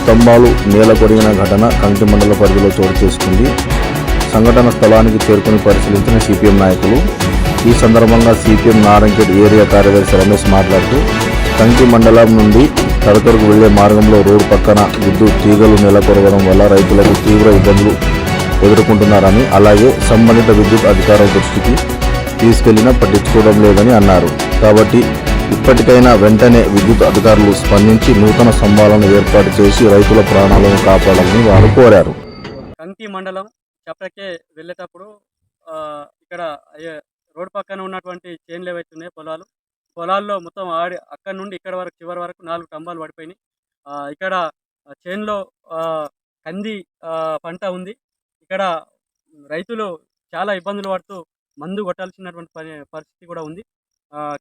స్తంభాలు నేల కొరిగిన ఘటన కంటి మండల పరిధిలో చోటు చేసుకుంది. సంఘటన స్థలానికి చేరుకుని పరిశీలించిన సిపిఎం నాయకులు ఈ సందర్భంగా సిపిఎం నారంకేట్ ఏరియా కార్యదర్శి రమేష్ మాట్లాడుతూ కంకి మండలం నుండి తడకరకు వెళ్ళే మార్గంలో రోడ్డు పక్కన విద్యుత్ తీగలు నెలకొరగడం వల్ల రైతులకు తీవ్ర ఇబ్బందులు ఎదుర్కొంటున్నారని అలాగే సంబంధిత విద్యుత్ అధికారుల దృష్టికి తీసుకెళ్ళినా పట్టించుకోవడం లేదని అన్నారు. కాబట్టి ఇప్పటికైనా వెంటనే విద్యుత్ అధికారులు స్పందించి నూతన స్తంభాలను ఏర్పాటు చేసి రైతుల ప్రాణాలను కాపాడాలని వారు కోరారు. కంకి మండలం చెప్పకే వెళ్ళేటప్పుడు ఇక్కడ రోడ్ రోడ్డు పక్కన ఉన్నటువంటి చేన్లు ఏవైతే పొలాలు పొలాల్లో మొత్తం ఆడి అక్కడ నుండి ఇక్కడ వరకు చివరి వరకు నాలుగు స్తంభాలు పడిపోయినాయి. ఇక్కడ చేన్లో కంది పంట ఉంది. ఇక్కడ రైతులు చాలా ఇబ్బందులు పడుతూ మందు కొట్టాల్సినటువంటి పరిస్థితి కూడా ఉంది.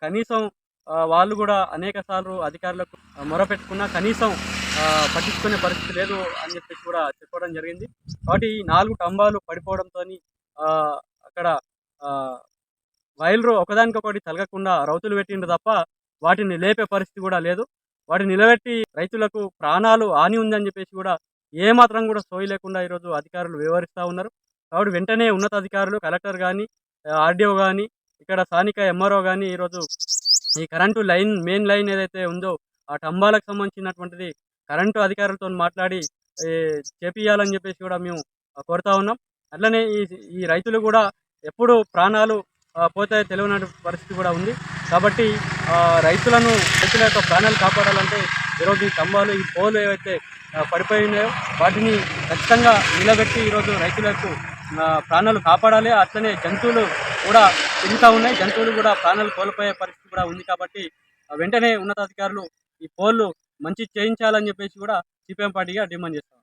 కనీసం వాళ్ళు కూడా అనేక సార్లు అధికారులకు మొరపెట్టుకున్నా కనీసం పట్టించుకునే పరిస్థితి లేదు అని చెప్పేసి కూడా చెప్పడం జరిగింది. కాబట్టి ఈ నాలుగు టంబాలు పడిపోవడంతో అక్కడ ఆ, వైర్లు ఒకదానికొకటి తలగకుండా రౌతులు పెట్టిండ్రు తప్ప వాటిని లేపే పరిస్థితి కూడా లేదు. వాటిని నిలబెట్టి రైతులకు ప్రాణాలు హాని ఉందని చెప్పేసి కూడా ఏమాత్రం కూడా సోయి లేకుండా ఈరోజు అధికారులు వివరిస్తూ ఉన్నారు. కాబట్టి వెంటనే ఉన్నతాధికారులు కలెక్టర్ కానీ ఆర్డీఓ కానీ ఇక్కడ స్థానిక ఎంఆర్ఓ కానీ ఈరోజు ఈ కరెంటు లైన్ మెయిన్ లైన్ ఏదైతే ఉందో ఆ స్తంభాలకు సంబంధించినటువంటిది కరెంటు అధికారులతో మాట్లాడి చేపియాలని చెప్పేసి కూడా మేము కోరుతా ఉన్నాం. అట్లనే ఈ ఈ రైతులు కూడా ఎప్పుడు ప్రాణాలు పోతే పోతాయో తెలియని పరిస్థితి కూడా ఉంది. కాబట్టి రైతులను రైతుల యొక్క ప్రాణాలు కాపాడాలంటే ఈరోజు ఈ స్తంభాలు ఈ పోలు ఏవైతే పడిపోయి ఉన్నాయో వాటిని ఖచ్చితంగా నిలబెట్టి ఈరోజు రైతులకు ప్రాణాలు కాపాడాలి. అట్లనే జంతువులు కూడా తిరుగుతూ ఉన్నాయి. జంతువులు కూడా ప్రాణాలు కోల్పోయే పరిస్థితి కూడా ఉంది కాబట్టి ఆ, వెంటనే ఉన్నతాధికారులు ఈ పోల్లు మంచి చేయించాలని చెప్పేసి కూడా సిపిఎం పార్టీగా డిమాండ్ చేస్తాం.